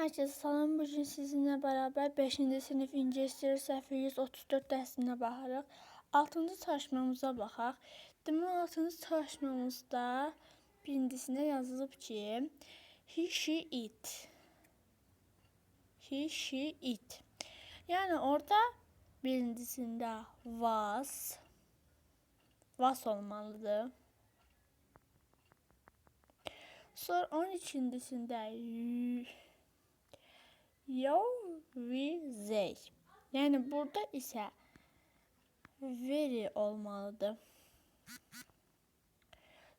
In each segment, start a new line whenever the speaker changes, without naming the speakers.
Herkese salam. Bu gün sizinlə bərabər 5-ci sinif İngiliscə istəyir səhifə 134 dərsinə baxarıq. 6-cı çalışmamıza baxaq. Deməli 6-cı çalışmamızda birincisində yazılıb ki, he she it. He she it. Yəni orada birincisində was was olmalıdır. Sonra 12-cisində Yovizey. Yani burada ise veri olmalıdır.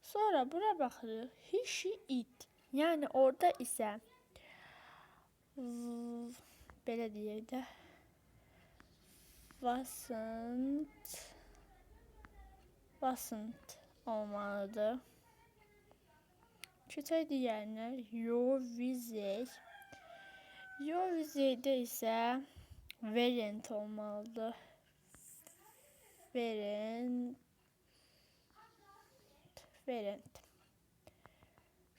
Sonra bura bakırıq. Hişi it. Yəni orada isə belə deyək də wasn't wasn't olmalıdır. Keçək digərinə yo vizey. Your visitdə isə weren't olmalıdır. Weren't weren't.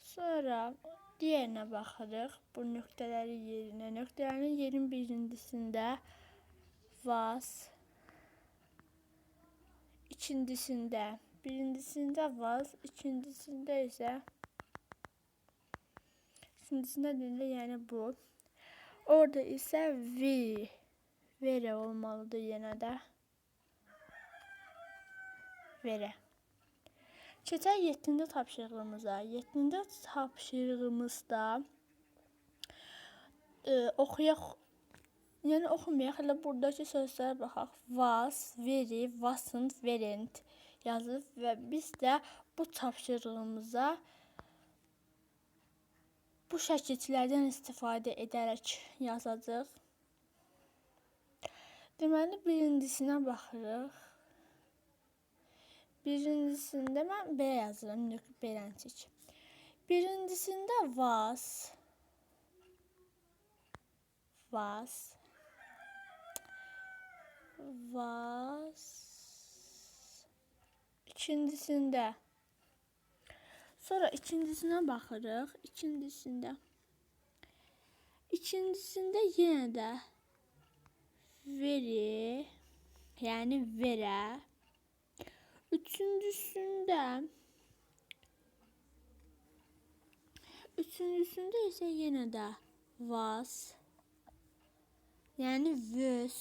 Sonra diğerine baxırıq. Bu nöqtələri yerinə. Nöqtələrin yerin birincisində was, ikincisində, birincisində was, ikincisində isə ikincisində deyildi, yəni bu. Orada isə we, vere olmalıdır yenə də. Vere. Keçək 7-ci tapşırığımıza. 7-ci tapşırığımızda e, oxuyaq Yəni oxumayaq, elə buradakı sözlərə baxaq. Was, very, wasn't, weren't yazılıb və biz də bu tapşırığımıza bu şəkillərdən istifadə edərək yazacağıq. Deməli, birincisinə baxırıq. Birincisində mən B yazıram, beləncik. Birincisində was was was ikincisində sonra ikincisine baxırıq ikincisində ikincisində yenə də very yəni verə üçüncüsündə üçüncüsündə isə yenə də was yəni was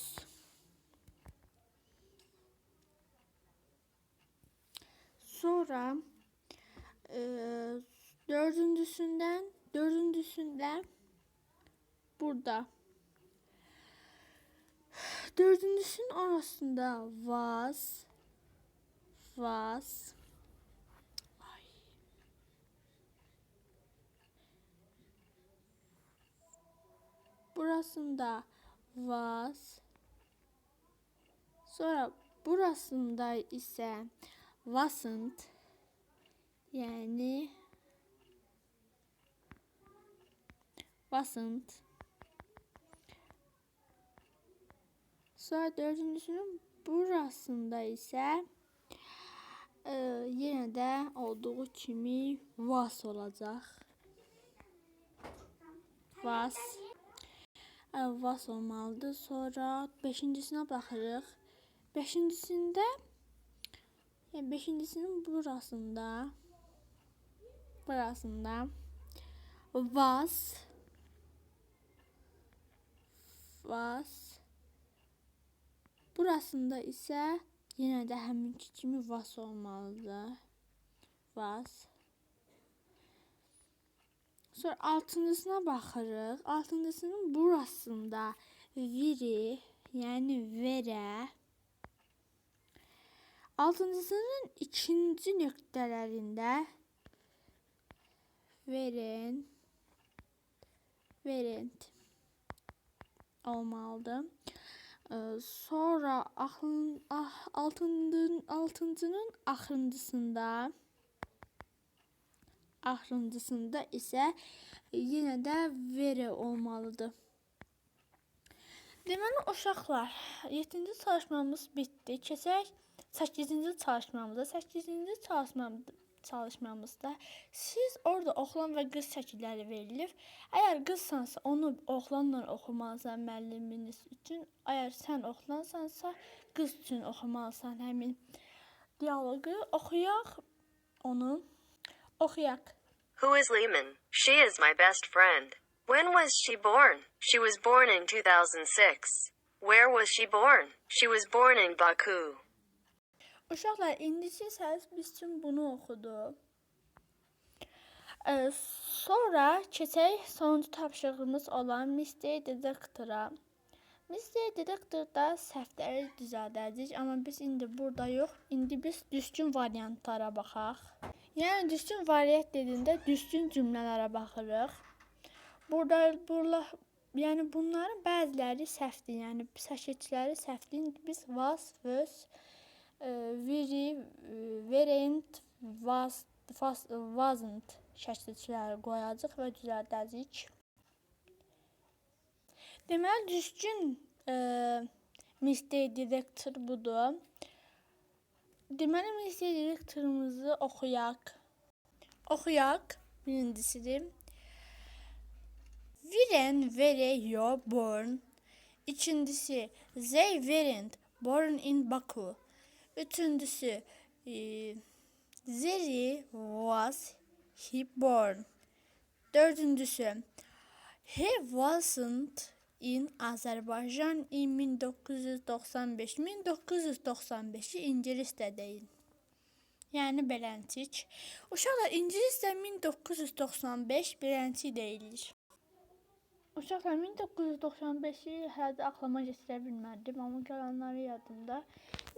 Sonra e, dördüncüsünden dördüncüsünde burada. Dördüncüsünün arasında was was Ay. burasında was sonra burasında ise wasn't yani wasn't. Sonra dördüncüsünün burasında ise e, yine de olduğu kimi was olacak. Was. E, was olmalıdır sonra beşincisine baxırıq beşincisinde yani beşincisinin burasında burasında was was burasında ise yine de həminki kimi was olmalıdır. Was. Sonra altıncısına baxırıq. Altıncısının burasında viri, yəni verə Altıncısının ikinci nöqtələrində verin, verint olmalıdır. Ee, Sonra axın, ah, altıncının, altıncının axırıncısında axırıncısında isə yenə də vere olmalıdır. Deməli uşaqlar, 7-ci çalışmamız bitdi. Keçək 8-ci çalışmamıza. 8-ci çalışmamızda çalışmamızda siz orada oğlan və qız şəkilləri verilir. Əgər qızsansa onu oğlanla oxumalısan müəlliminiz üçün. Əgər sən oğlansansa qız üçün oxumalısan həmin dialoqu. Oxuyaq onu. Oxuyaq.
Who is Lehman? She is my best friend. When was she born? She was born in 2006. Where was she born? She was born in Baku.
Uşaqlar, indicəsəz biz üçün bunu oxudu. Ee, sonra keçək sonuncu tapşırığımız olan Misteri Dedektora. Misteri Dedektorda səhvləri düzəldəcəyik, amma biz indi burada yox. İndi biz düzgün variantlara baxaq. Yəni düzgün variant dediyində düzgün cümlələrə baxırıq. Burada burada yəni bunların bəziləri səhvdir. Yəni səkiçləri səhvdir. İndi biz was, was, very, e, weren't, was, was, wasn't şəkilçiləri qoyacağıq və düzəldəcəyik. Deməli düzgün e, mistake direktor budur. Deməli mistake direktorumuzu oxuyaq. Oxuyaq birincisi. Viren were you born? İkincisi they weren't born in Baku. Üçüncüsü e, Zeri was he born. Dördüncüsü he wasn't in Azerbaycan in 1995. 1995'i İngilis də deyil. Yəni beləncik. Uşaqlar İngilis də 1995 beləncik deyilir. Uşaqlar 1995-i hələ ağlıma gətirə bilmədim, amma qalanları yadımda.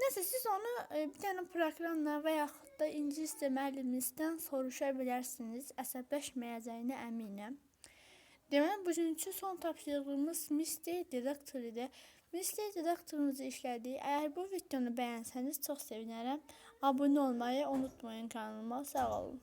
Nəsə siz onu e, bir dənə proqramla və yaxud da ingilis də müəlliminizdən soruşa bilərsiniz. Əsəbləşməyəcəyinə əminəm. Deməli bugünkü son tapşırığımız Misteri Direktor idi. Misteri Direktorumuzu işlədik. Əgər bu videonu bəyənsəniz çox sevinərəm. Abunə olmayı unutmayın kanalıma. Sağ olun.